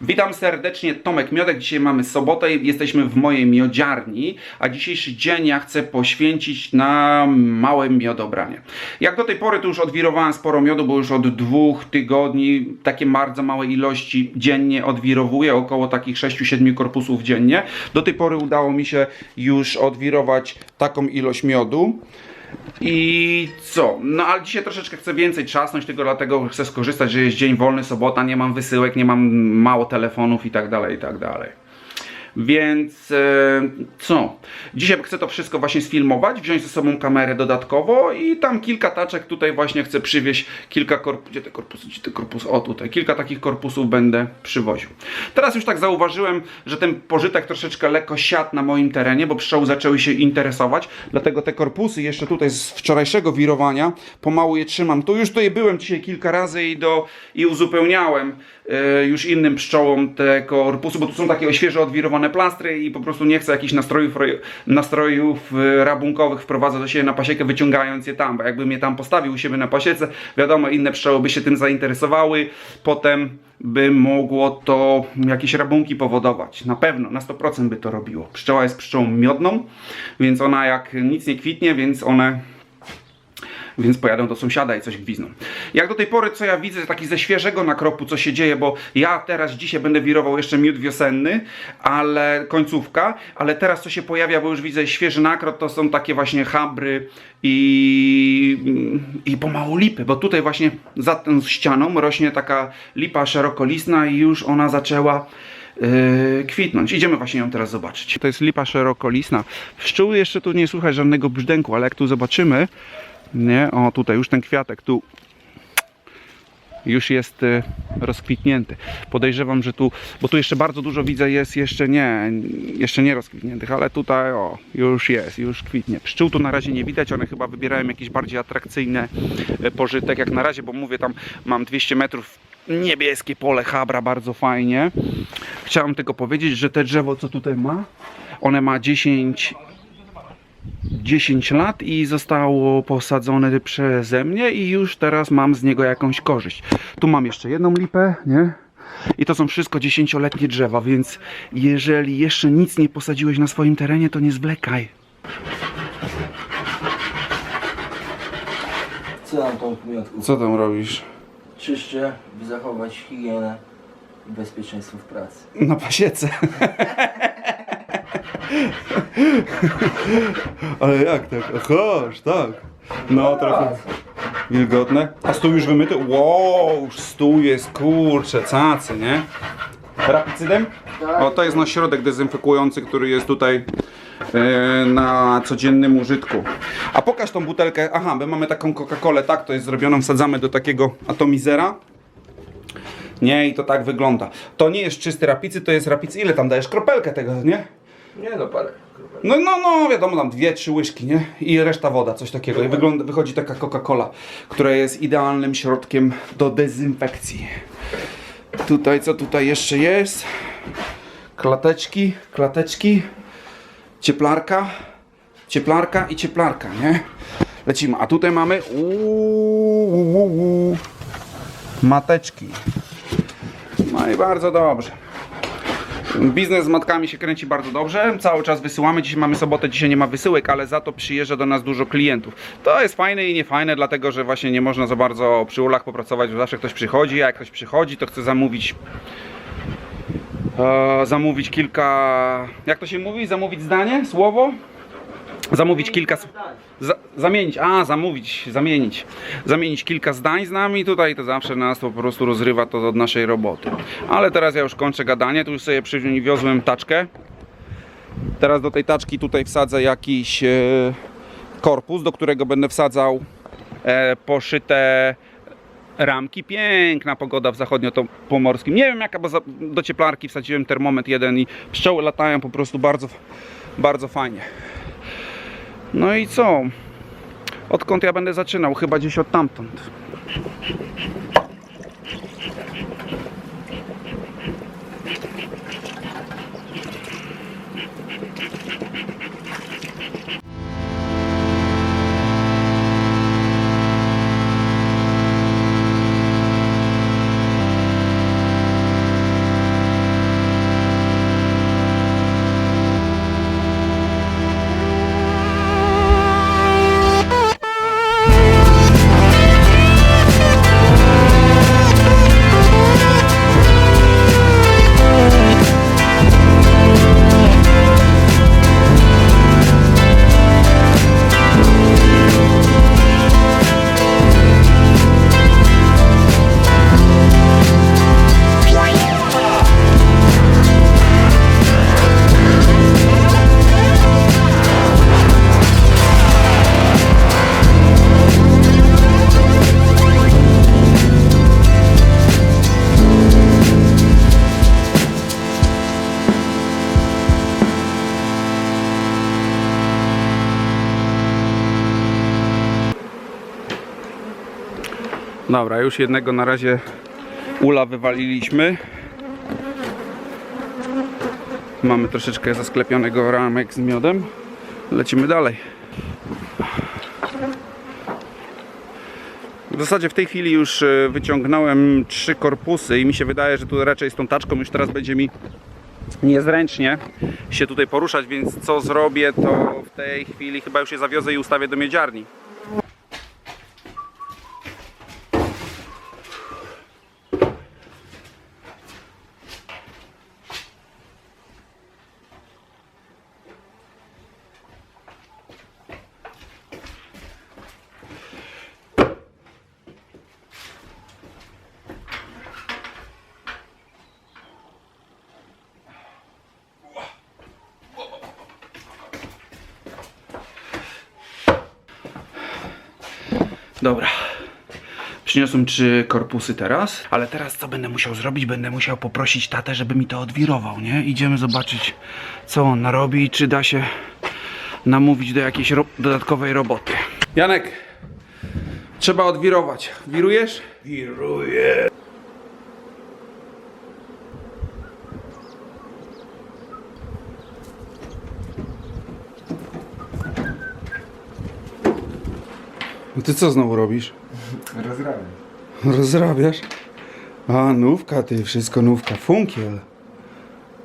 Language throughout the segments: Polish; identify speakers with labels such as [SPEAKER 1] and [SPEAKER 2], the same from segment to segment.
[SPEAKER 1] Witam serdecznie, Tomek Miodek. Dzisiaj mamy sobotę, jesteśmy w mojej miodziarni, a dzisiejszy dzień ja chcę poświęcić na małe miodobranie. Jak do tej pory to już odwirowałem sporo miodu, bo już od dwóch tygodni takie bardzo małe ilości dziennie odwirowuję, około takich 6-7 korpusów dziennie. Do tej pory udało mi się już odwirować taką ilość miodu. I co? No ale dzisiaj troszeczkę chcę więcej trzasnąć, tylko dlatego chcę skorzystać, że jest dzień wolny, sobota, nie mam wysyłek, nie mam mało telefonów i tak dalej, i tak dalej. Więc e, co? Dzisiaj chcę to wszystko właśnie sfilmować, wziąć ze sobą kamerę dodatkowo i tam kilka taczek tutaj właśnie chcę przywieźć kilka korpusów. Gdzie te korpusy? Gdzie te korpusy? O tutaj, kilka takich korpusów będę przywoził. Teraz już tak zauważyłem, że ten pożytek troszeczkę lekko siadł na moim terenie, bo pszczoły zaczęły się interesować, dlatego te korpusy jeszcze tutaj z wczorajszego wirowania pomału je trzymam. Tu już tutaj byłem dzisiaj kilka razy i, do, i uzupełniałem e, już innym pszczołom te korpusy, bo tu są takie świeżo odwirowane plastry i po prostu nie chcę jakichś nastrojów, roj- nastrojów e, rabunkowych wprowadzać do siebie na pasiekę, wyciągając je tam, bo jakbym je tam postawił u siebie na pasiece, wiadomo, inne pszczoły by się tym zainteresowały, potem by mogło to jakieś rabunki powodować. Na pewno, na 100% by to robiło. Pszczoła jest pszczołą miodną, więc ona jak nic nie kwitnie, więc one więc pojadą do sąsiada i coś gwizną. Jak do tej pory, co ja widzę, taki ze świeżego nakropu, co się dzieje, bo ja teraz dzisiaj będę wirował jeszcze miód wiosenny, ale końcówka, ale teraz co się pojawia, bo już widzę świeży nakrop, to są takie właśnie habry i, i pomału lipy, bo tutaj właśnie za tą ścianą rośnie taka lipa szerokolistna i już ona zaczęła yy, kwitnąć. Idziemy właśnie ją teraz zobaczyć. To jest lipa szerokolistna. Pszczóły jeszcze tu nie słychać żadnego brzdęku, ale jak tu zobaczymy, nie, o tutaj już ten kwiatek tu już jest e, rozkwitnięty. Podejrzewam, że tu, bo tu jeszcze bardzo dużo widzę jest jeszcze nie, jeszcze nie rozkwitniętych, ale tutaj o, już jest, już kwitnie. Pszczół tu na razie nie widać, one chyba wybierają jakieś bardziej atrakcyjne e, pożytek jak na razie, bo mówię tam mam 200 metrów niebieskie pole habra, bardzo fajnie. Chciałem tylko powiedzieć, że te drzewo co tutaj ma, one ma 10 10 lat i zostało posadzone przeze mnie i już teraz mam z niego jakąś korzyść. Tu mam jeszcze jedną lipę, nie? I to są wszystko dziesięcioletnie drzewa, więc jeżeli jeszcze nic nie posadziłeś na swoim terenie, to nie zwlekaj.
[SPEAKER 2] Co tam tą?
[SPEAKER 1] Co tam robisz?
[SPEAKER 2] Czyszczę, by zachować higienę i bezpieczeństwo w pracy.
[SPEAKER 1] Na pasiece. Ale jak tak? Chodź, tak. No trochę wilgotne. A stół już wymyty? Wow, stół jest kurczę, cacy, nie? Rapicydem? O, to jest nasz środek dezynfekujący, który jest tutaj e, na codziennym użytku. A pokaż tą butelkę. Aha, my mamy taką Coca-Colę, tak, to jest zrobioną, wsadzamy do takiego atomizera. Nie, i to tak wygląda. To nie jest czysty rapicy, to jest rapicy. Ile tam dajesz? Kropelkę tego, nie?
[SPEAKER 2] Nie no, parę.
[SPEAKER 1] No, no, no, wiadomo, tam dwie, trzy łyżki, nie? I reszta woda, coś takiego. I wygląda, wychodzi taka Coca-Cola, która jest idealnym środkiem do dezynfekcji. Tutaj, co tutaj jeszcze jest? Klateczki, klateczki, cieplarka, cieplarka i cieplarka, nie? Lecimy. A tutaj mamy uuu, uuu, uuu, mateczki. No i bardzo dobrze. Biznes z matkami się kręci bardzo dobrze. Cały czas wysyłamy. Dzisiaj mamy sobotę, dzisiaj nie ma wysyłek, ale za to przyjeżdża do nas dużo klientów. To jest fajne i niefajne, dlatego że właśnie nie można za bardzo przy ulach popracować, bo zawsze ktoś przychodzi, a jak ktoś przychodzi, to chce zamówić e, zamówić kilka. Jak to się mówi? Zamówić zdanie? Słowo? Zamówić kilka. Za, zamienić, a zamówić, zamienić. Zamienić kilka zdań z nami. Tutaj to zawsze nas to po prostu rozrywa to od naszej roboty. Ale teraz ja już kończę gadanie. Tu już sobie przywiozłem taczkę. Teraz do tej taczki tutaj wsadzę jakiś e, korpus, do którego będę wsadzał e, poszyte ramki. Piękna pogoda w zachodnio-pomorskim. Nie wiem jaka, bo za, do cieplarki wsadziłem termometr jeden i pszczoły latają po prostu bardzo, bardzo fajnie. No i co? Odkąd ja będę zaczynał? Chyba gdzieś od Dobra, już jednego na razie ula wywaliliśmy. Mamy troszeczkę zasklepionego ramek z miodem. Lecimy dalej. W zasadzie w tej chwili już e, wyciągnąłem trzy korpusy i mi się wydaje, że tu raczej z tą taczką już teraz będzie mi niezręcznie się tutaj poruszać, więc co zrobię, to w tej chwili chyba już je zawiozę i ustawię do miedziarni. Dobra. Przyniosłem trzy korpusy teraz, ale teraz co będę musiał zrobić? Będę musiał poprosić tatę, żeby mi to odwirował, nie? Idziemy zobaczyć, co on narobi i czy da się namówić do jakiejś ro- dodatkowej roboty. Janek, trzeba odwirować. Wirujesz?
[SPEAKER 3] Wiruję.
[SPEAKER 1] No ty co znowu robisz?
[SPEAKER 2] Rozrabiam.
[SPEAKER 1] Rozrabiasz? A, nówka ty, wszystko nówka. Funkiel.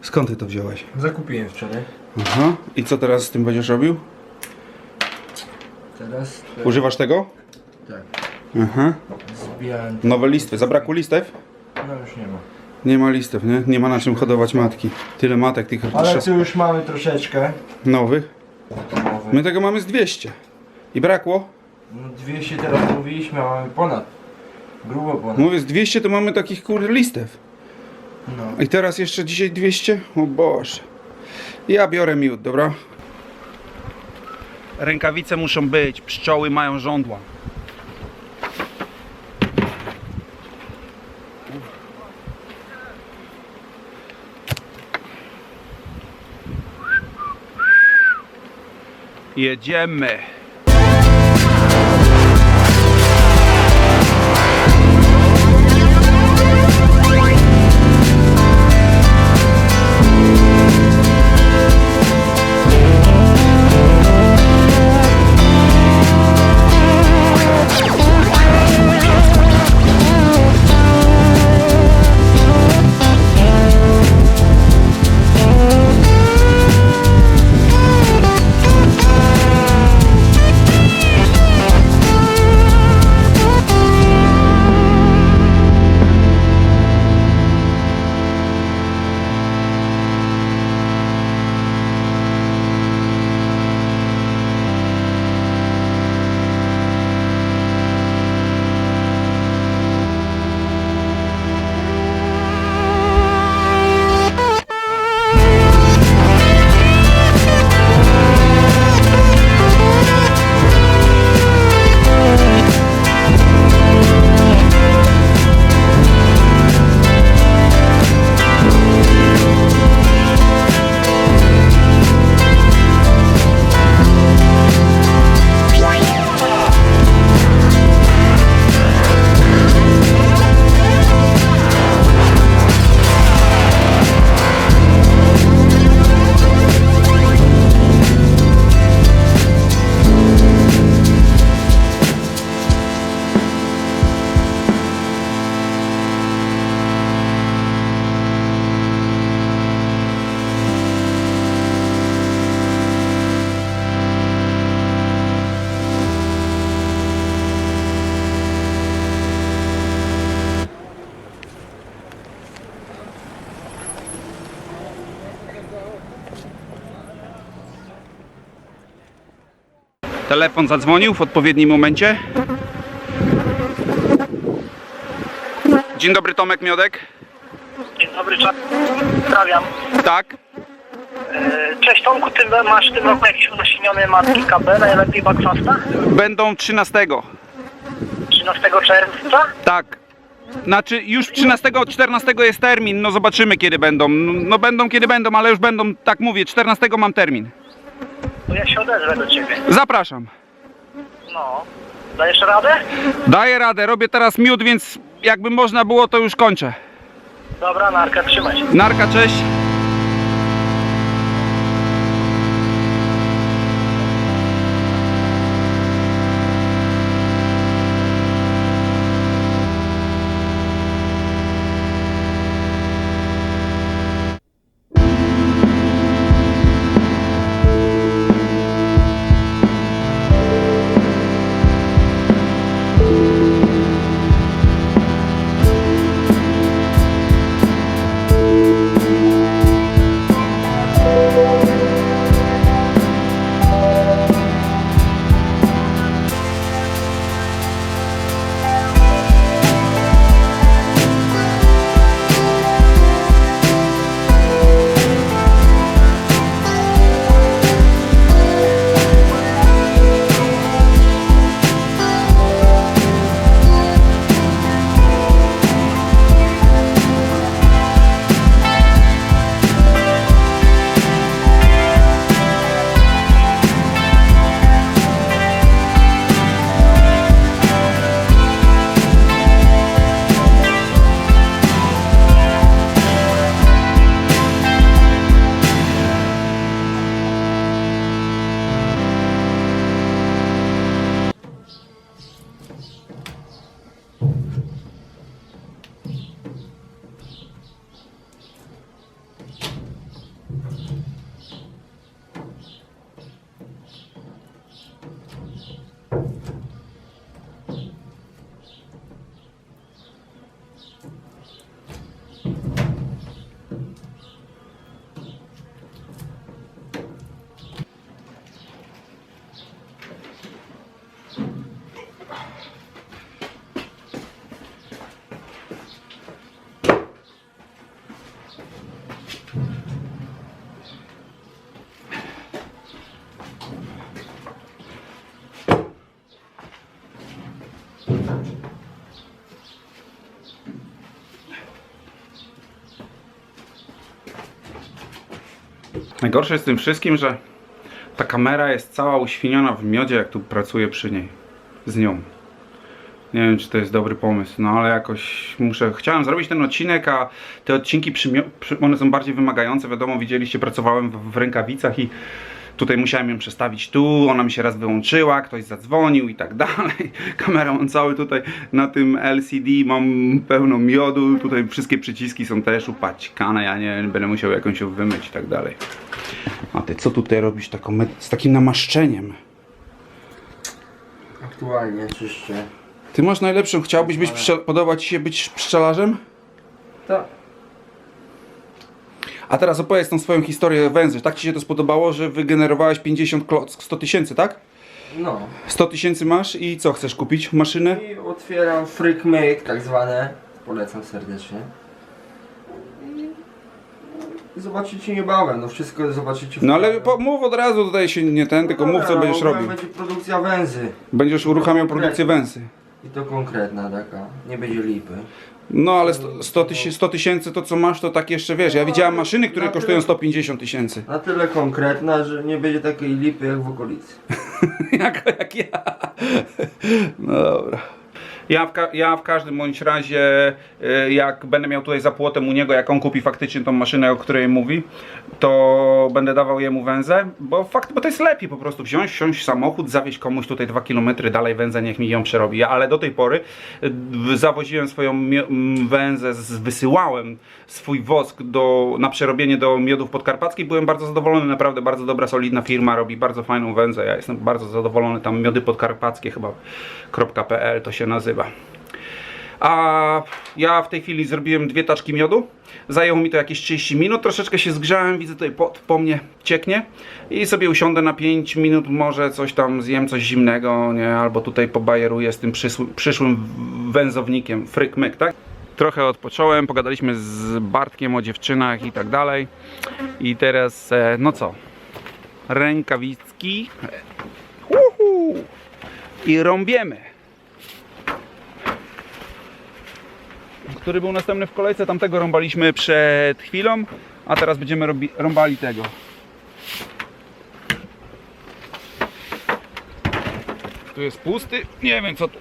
[SPEAKER 1] Skąd ty to wziąłeś?
[SPEAKER 2] Zakupiłem wczoraj.
[SPEAKER 1] Aha. I co teraz z tym będziesz robił?
[SPEAKER 2] Teraz e,
[SPEAKER 1] Używasz tego?
[SPEAKER 2] tak.
[SPEAKER 1] Aha.
[SPEAKER 2] Zbijałem.
[SPEAKER 1] Nowe listy. Zabrakło listew?
[SPEAKER 2] No już nie ma.
[SPEAKER 1] Nie ma listów, nie? Nie ma na czym hodować matki. Tyle matek tych
[SPEAKER 2] Ale tu już mamy troszeczkę.
[SPEAKER 1] Nowych. My tego mamy z 200. I brakło?
[SPEAKER 2] No 200 teraz mówiliśmy, a mamy ponad. Grubo ponad.
[SPEAKER 1] Mówię, z 200 to mamy takich kurde listew.
[SPEAKER 2] No.
[SPEAKER 1] I teraz jeszcze dzisiaj 200? O Boże. Ja biorę miód, dobra? Rękawice muszą być, pszczoły mają żądła. Jedziemy. Telefon zadzwonił w odpowiednim momencie. Dzień dobry, Tomek Miodek.
[SPEAKER 4] Dzień dobry, pozdrawiam.
[SPEAKER 1] Tak.
[SPEAKER 4] E, Cześć Tomku, ty masz w tym roku jakieś unosienione matki KB, najlepiej Backfasta?
[SPEAKER 1] Będą 13.
[SPEAKER 4] 13 czerwca?
[SPEAKER 1] Tak. Znaczy już 13, 14 jest termin, no zobaczymy kiedy będą. No będą kiedy będą, ale już będą, tak mówię, 14 mam termin.
[SPEAKER 4] To ja się odezwę do ciebie.
[SPEAKER 1] Zapraszam.
[SPEAKER 4] No, Dajesz radę?
[SPEAKER 1] Daję radę, robię teraz miód, więc jakby można było, to już kończę.
[SPEAKER 4] Dobra, narka, trzymaj się.
[SPEAKER 1] Narka, cześć. Najgorsze jest tym wszystkim, że ta kamera jest cała uświniona w miodzie, jak tu pracuję przy niej. Z nią. Nie wiem, czy to jest dobry pomysł, no ale jakoś muszę. Chciałem zrobić ten odcinek, a te odcinki przy, one są bardziej wymagające. Wiadomo, widzieliście, pracowałem w, w rękawicach i tutaj musiałem ją przestawić tu. Ona mi się raz wyłączyła, ktoś zadzwonił i tak dalej. Kamera mam cały tutaj na tym LCD, mam pełno miodu. Tutaj wszystkie przyciski są też upaćkane. Ja nie będę musiał jakąś ją wymyć i tak dalej. A ty co tutaj robisz taką, z takim namaszczeniem?
[SPEAKER 2] Aktualnie czyszczę.
[SPEAKER 1] Ty masz najlepszą, chciałbyś być, pszczel- podoba ci się być pszczelarzem?
[SPEAKER 2] Tak.
[SPEAKER 1] A teraz opowiedz tą swoją historię węzy. Tak ci się to spodobało, że wygenerowałeś 50 klock, 100 tysięcy, tak?
[SPEAKER 2] No.
[SPEAKER 1] 100 tysięcy masz i co, chcesz kupić? Maszynę?
[SPEAKER 2] I otwieram freak make, tak zwane. Polecam serdecznie. I zobaczycie niebawem, no wszystko zobaczycie w
[SPEAKER 1] No ale po, mów od razu, tutaj się nie ten, tylko mów co
[SPEAKER 2] Dobra,
[SPEAKER 1] będziesz
[SPEAKER 2] no,
[SPEAKER 1] robił.
[SPEAKER 2] Będzie produkcja węzy.
[SPEAKER 1] Będziesz uruchamiał produkcję węzy.
[SPEAKER 2] I to konkretna taka, nie będzie lipy.
[SPEAKER 1] No ale 100 100 tysięcy 100 tysięcy to co masz to tak jeszcze wiesz. Ja widziałem maszyny, które
[SPEAKER 2] Na tyle-
[SPEAKER 1] kosztują 150 tysięcy.
[SPEAKER 2] Na tyle konkretna, że nie będzie takiej lipy jak w okolicy.
[SPEAKER 1] jak, jak ja. No dobra. Ja w, ja w każdym bądź razie, y, jak będę miał tutaj za płotem u niego, jak on kupi faktycznie tą maszynę, o której mówi, to będę dawał jemu węzę, bo fakt, bo to jest lepiej po prostu wziąć, wsiąść samochód, zawieźć komuś tutaj dwa kilometry dalej węzę, niech mi ją przerobi. Ale do tej pory y, zawoziłem swoją węzę, wysyłałem swój wosk do, na przerobienie do miodów podkarpackich, byłem bardzo zadowolony, naprawdę bardzo dobra, solidna firma, robi bardzo fajną węzę, ja jestem bardzo zadowolony, tam miody podkarpackie chyba .pl to się nazywa. A ja w tej chwili zrobiłem dwie taczki miodu. Zajęło mi to jakieś 30 minut. Troszeczkę się zgrzałem, widzę tutaj pot po mnie cieknie. I sobie usiądę na 5 minut, może coś tam zjem, coś zimnego, nie? Albo tutaj pobajeruję z tym przyszłym węzownikiem, fryk myk, tak? Trochę odpocząłem, pogadaliśmy z Bartkiem o dziewczynach i tak dalej. I teraz, e, no co? Rękawicki. Uhu! I rąbiemy. Który był następny w kolejce. Tamtego rąbaliśmy przed chwilą, a teraz będziemy rąbali tego. Tu jest pusty. Nie wiem co tu.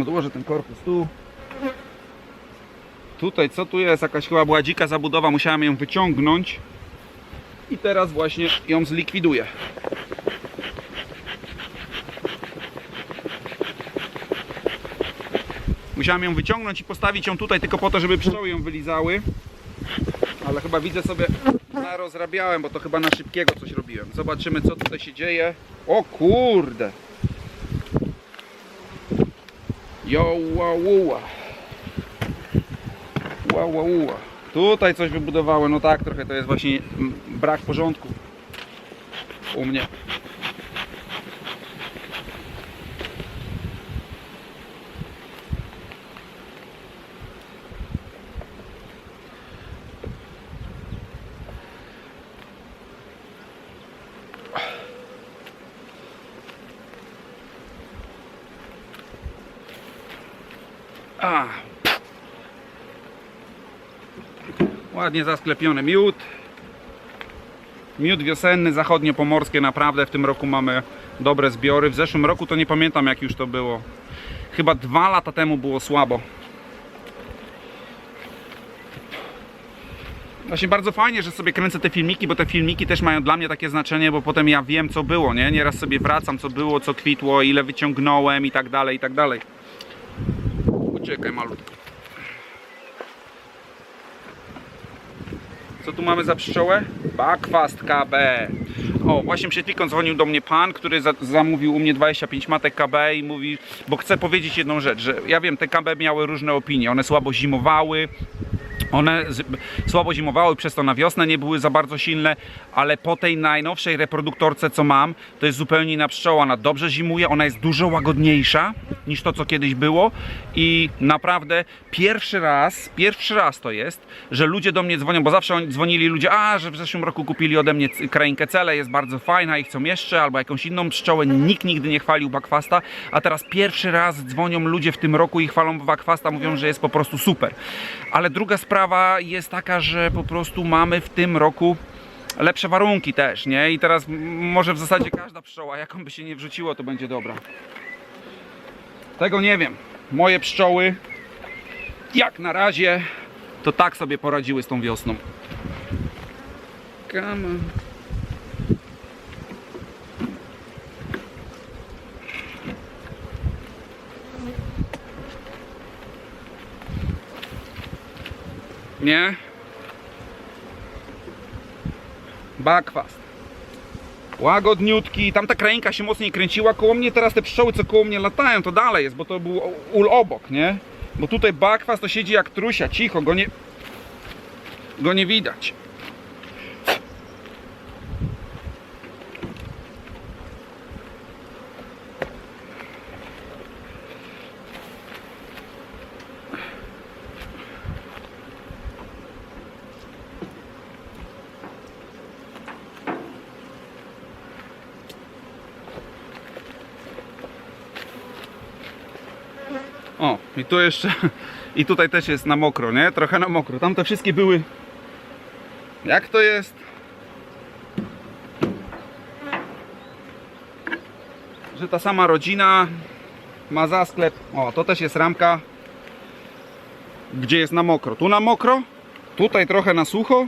[SPEAKER 1] Odłożę ten korpus tu. Tutaj co tu jest? Jakaś chyba była dzika zabudowa. Musiałem ją wyciągnąć. I teraz właśnie ją zlikwiduję. Musiałem ją wyciągnąć i postawić ją tutaj tylko po to, żeby pszczoły ją wylizały. Ale chyba widzę sobie, narozrabiałem, bo to chyba na szybkiego coś robiłem. Zobaczymy co tutaj się dzieje. O kurde! Jo, ła, ła. Ła, ła, ła. Tutaj coś wybudowałem, no tak, trochę to jest właśnie brak porządku u mnie. A. Ładnie zasklepiony miód. Miód wiosenny, zachodniopomorskie naprawdę w tym roku mamy dobre zbiory. W zeszłym roku to nie pamiętam jak już to było. Chyba dwa lata temu było słabo. Właśnie bardzo fajnie, że sobie kręcę te filmiki, bo te filmiki też mają dla mnie takie znaczenie, bo potem ja wiem co było, nie? Nieraz sobie wracam co było, co kwitło, ile wyciągnąłem i tak dalej, i tak dalej. Uciekaj malutko. Co tu mamy za pszczołę? Bakwast KB. O, właśnie przed chwilką dzwonił do mnie pan, który za zamówił u mnie 25 matek KB i mówi, bo chcę powiedzieć jedną rzecz, że ja wiem, te KB miały różne opinie, one słabo zimowały, one słabo zimowały, przez to na wiosnę nie były za bardzo silne, ale po tej najnowszej reproduktorce, co mam, to jest zupełnie inna pszczoła. Ona dobrze zimuje, ona jest dużo łagodniejsza niż to, co kiedyś było. I naprawdę pierwszy raz, pierwszy raz to jest, że ludzie do mnie dzwonią, bo zawsze oni dzwonili ludzie, a że w zeszłym roku kupili ode mnie krainkę cele, jest bardzo fajna i chcą jeszcze, albo jakąś inną pszczołę. Nikt nigdy nie chwalił bakwasta, a teraz pierwszy raz dzwonią ludzie w tym roku i chwalą bakwasta, mówią, że jest po prostu super. Ale druga sprawa jest taka, że po prostu mamy w tym roku lepsze warunki też, nie? I teraz może w zasadzie każda pszczoła, jaką by się nie wrzuciło, to będzie dobra. Tego nie wiem. Moje pszczoły, jak na razie, to tak sobie poradziły z tą wiosną. Come on. Nie? Bakwast. Łagodniutki. Tam ta krainka się mocniej kręciła koło mnie. Teraz te pszczoły, co koło mnie latają, to dalej jest, bo to był ul obok, nie? Bo tutaj bakwast to siedzi jak trusia, cicho, go nie... Go nie widać. O, i tu jeszcze, i tutaj też jest na mokro, nie? Trochę na mokro. Tam te wszystkie były. Jak to jest? Że ta sama rodzina ma za sklep. O, to też jest ramka, gdzie jest na mokro. Tu na mokro, tutaj trochę na sucho.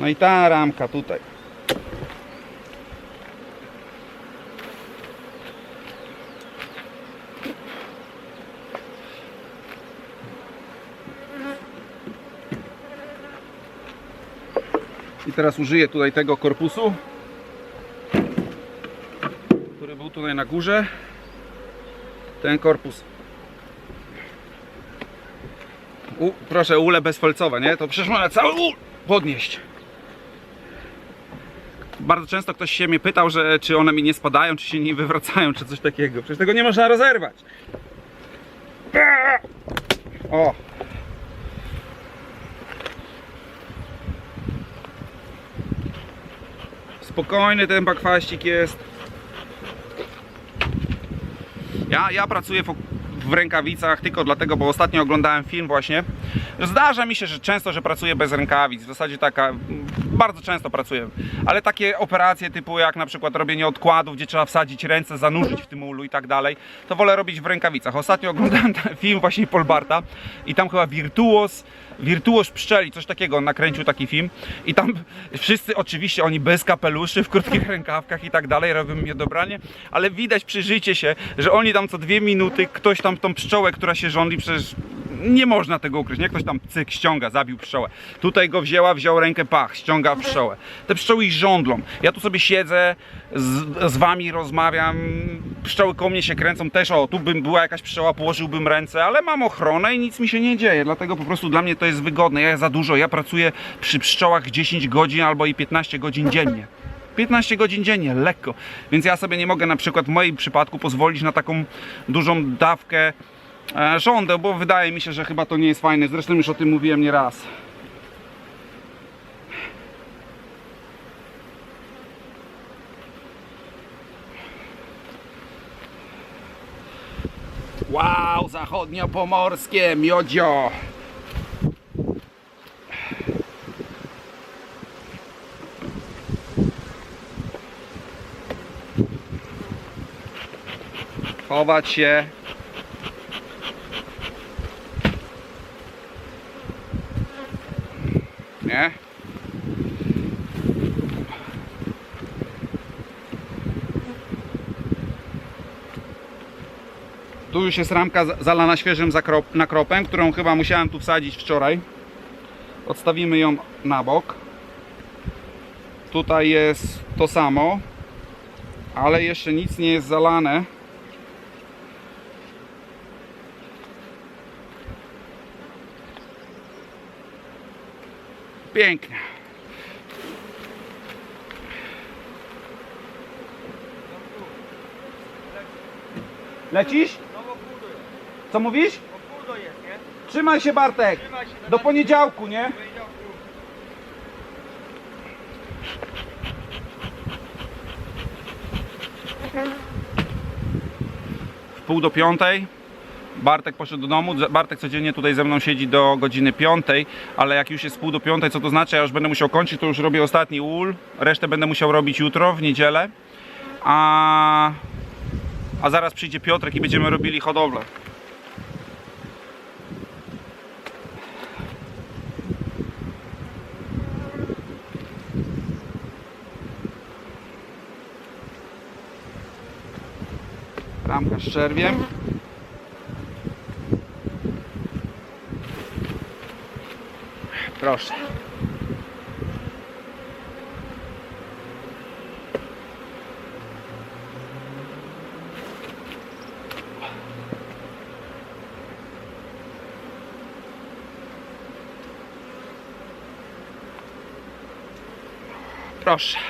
[SPEAKER 1] No i ta ramka tutaj. I teraz użyję tutaj tego korpusu, który był tutaj na górze. Ten korpus. U, proszę, ule bezfolcowe, nie? To przecież można cały ul podnieść. Bardzo często ktoś się mnie pytał, że czy one mi nie spadają, czy się nie wywracają, czy coś takiego. Przecież tego nie można rozerwać. O! Spokojny ten bakwaścik jest. Ja, ja pracuję w, w rękawicach tylko dlatego, bo ostatnio oglądałem film właśnie. Zdarza mi się, że często, że pracuję bez rękawic. W zasadzie taka, bardzo często pracuję. Ale takie operacje typu jak na przykład robienie odkładów, gdzie trzeba wsadzić ręce, zanurzyć w tym ulu i tak dalej, to wolę robić w rękawicach. Ostatnio oglądałem film właśnie Polbarta i tam chyba wirtuos, wirtuos pszczeli, coś takiego, on nakręcił taki film i tam wszyscy oczywiście oni bez kapeluszy, w krótkich rękawkach i tak dalej robią mnie dobranie, ale widać przyjrzyjcie się, że oni tam co dwie minuty ktoś tam tą pszczołę, która się rządzi, przecież nie można tego ukryć, nie? Ktoś tam cyk, ściąga, zabił pszczołę. Tutaj go wzięła, wziął rękę, pach, ściąga pszczołę. Te pszczoły ich żądlą. Ja tu sobie siedzę, z, z wami rozmawiam, pszczoły koło mnie się kręcą też, o, tu bym była jakaś pszczoła, położyłbym ręce, ale mam ochronę i nic mi się nie dzieje, dlatego po prostu dla mnie to jest wygodne. Ja za dużo, ja pracuję przy pszczołach 10 godzin albo i 15 godzin dziennie. 15 godzin dziennie, lekko. Więc ja sobie nie mogę na przykład w moim przypadku pozwolić na taką dużą dawkę e, żądeł, bo wydaje mi się, że chyba to nie jest fajne. Zresztą już o tym mówiłem nie raz. Wow, zachodniopomorskie miodzio. Chować się. Nie? Tu już jest ramka za- zalana świeżym nakropem, którą chyba musiałem tu wsadzić wczoraj. Odstawimy ją na bok. Tutaj jest to samo, ale jeszcze nic nie jest zalane. Pięknie. Lecisz? Co mówisz? Trzymaj się Bartek. Do poniedziałku, nie? W pół do piątej Bartek poszedł do domu. Bartek codziennie tutaj ze mną siedzi do godziny piątej, ale jak już jest pół do piątej, co to znaczy? Ja już będę musiał kończyć, to już robię ostatni ul. Resztę będę musiał robić jutro, w niedzielę. A, a zaraz przyjdzie Piotrek i będziemy robili hodowlę. Ramka z czerwiem. Proszę. Proszę.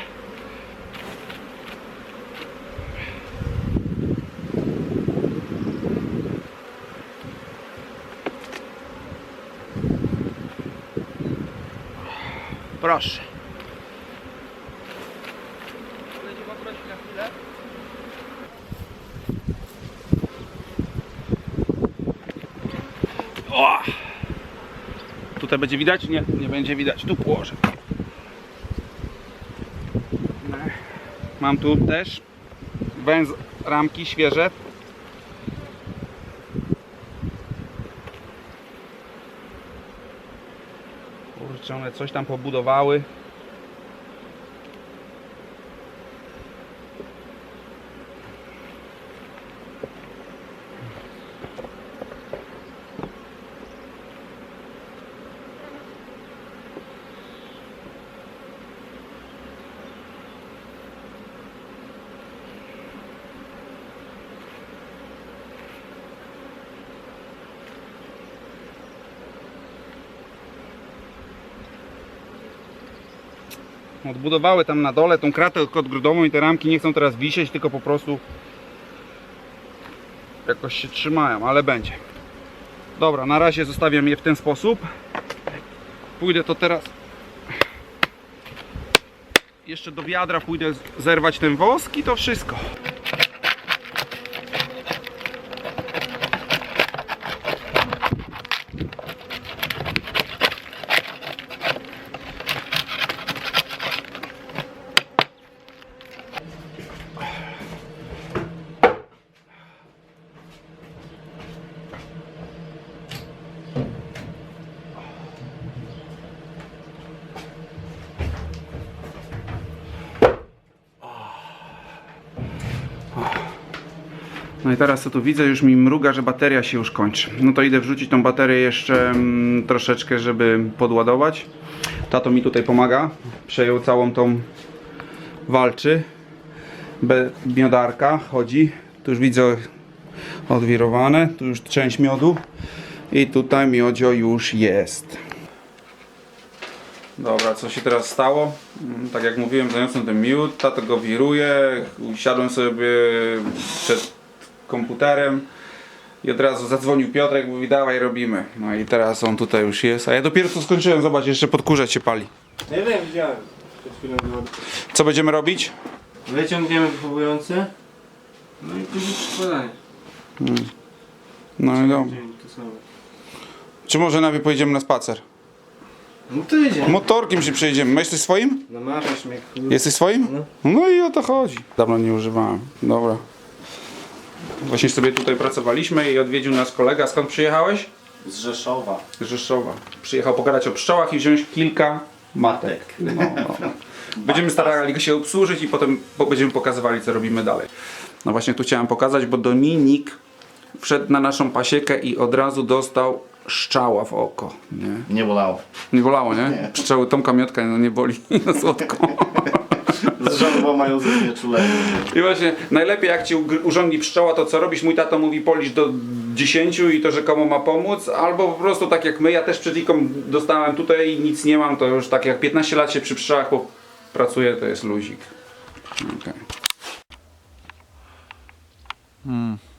[SPEAKER 1] Proszę. O! Tutaj będzie widać? Nie, nie będzie widać. Tu położę. Mam tu też węz ramki świeże. Kurczę, coś tam pobudowały. Odbudowały tam na dole tą kratę odgrudową i te ramki nie chcą teraz wisieć, tylko po prostu jakoś się trzymają, ale będzie. Dobra, na razie zostawiam je w ten sposób. Pójdę to teraz jeszcze do wiadra, pójdę zerwać ten wosk i to wszystko. No i teraz co tu widzę, już mi mruga, że bateria się już kończy. No to idę wrzucić tą baterię jeszcze mm, troszeczkę, żeby podładować. Tato mi tutaj pomaga. Przejął całą tą walczy. Be, miodarka chodzi. Tu już widzę odwirowane. Tu już część miodu. I tutaj miodzio już jest. Dobra, co się teraz stało? Mm, Tak jak mówiłem, zaniosłem ten miód, tato go wiruje, usiadłem sobie przed komputerem i od razu zadzwonił Piotrek, mówi dawaj robimy. No i teraz on tutaj już jest, a ja dopiero co skończyłem, zobacz, jeszcze podkurzać się pali.
[SPEAKER 3] Nie wiem, widziałem. Przed chwilą było.
[SPEAKER 1] Co będziemy robić?
[SPEAKER 3] Wyciągniemy wychowujące. No i później przykładanie.
[SPEAKER 1] No i dobra.
[SPEAKER 3] Dzień to samo.
[SPEAKER 1] Czy może nawet pojedziemy na spacer?
[SPEAKER 3] No to idzie.
[SPEAKER 1] Motorkiem się przejedziemy. Jesteś swoim?
[SPEAKER 3] Namawiasz mnie, kurde.
[SPEAKER 1] Jesteś swoim?
[SPEAKER 3] No.
[SPEAKER 1] No i o to chodzi. Dawno nie używałem. Dobra. Właśnie sobie tutaj pracowaliśmy i odwiedził nas kolega. Skąd przyjechałeś?
[SPEAKER 3] Z Rzeszowa.
[SPEAKER 1] Z Rzeszowa. Przyjechał pogadać o pszczołach i wziąć kilka matek. No, no. Będziemy starali się obsłużyć i potem po- będziemy pokazywali, co robimy dalej. No właśnie tu chciałem pokazać, bo Dominik wszedł na naszą pasiekę i od razu dostał szczała w oko. Nie,
[SPEAKER 5] Nie bolało.
[SPEAKER 1] nie bolało, nie? Pszczoły Tomka Miotka no nie boli na słodko.
[SPEAKER 5] Z żoną mają znieczulenie.
[SPEAKER 1] I właśnie najlepiej jak ci urządzi pszczoła, to co robisz? Mój tato mówi policz do 10 i to rzekomo ma pomóc, albo po prostu tak jak my, ja też przed Iką dostałem tutaj i nic nie mam, to już tak jak 15 lat się przy pszczołach pracuję, to jest luzik. Okay.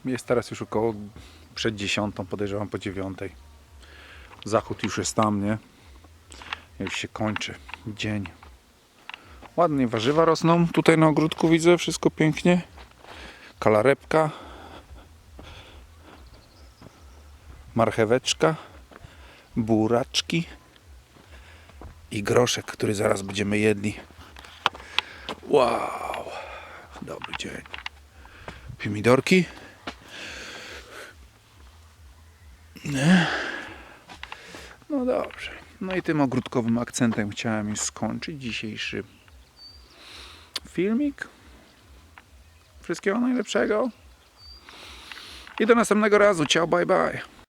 [SPEAKER 1] jest teraz już około przed dziesiątą, podejrzewam po dziewiątej. Zachód już jest tam, nie? Już się kończy dzień. Ładnie warzywa rosną. Tutaj na ogródku widzę wszystko pięknie. Kalarepka. Marcheweczka. Buraczki. I groszek, który zaraz będziemy jedli. Wow. Dobry dzień. Pomidorki. Nie. No dobrze. No i tym ogródkowym akcentem chciałem już skończyć dzisiejszy filmik. Wszystkiego najlepszego. I do następnego razu. Ciao, bye bye.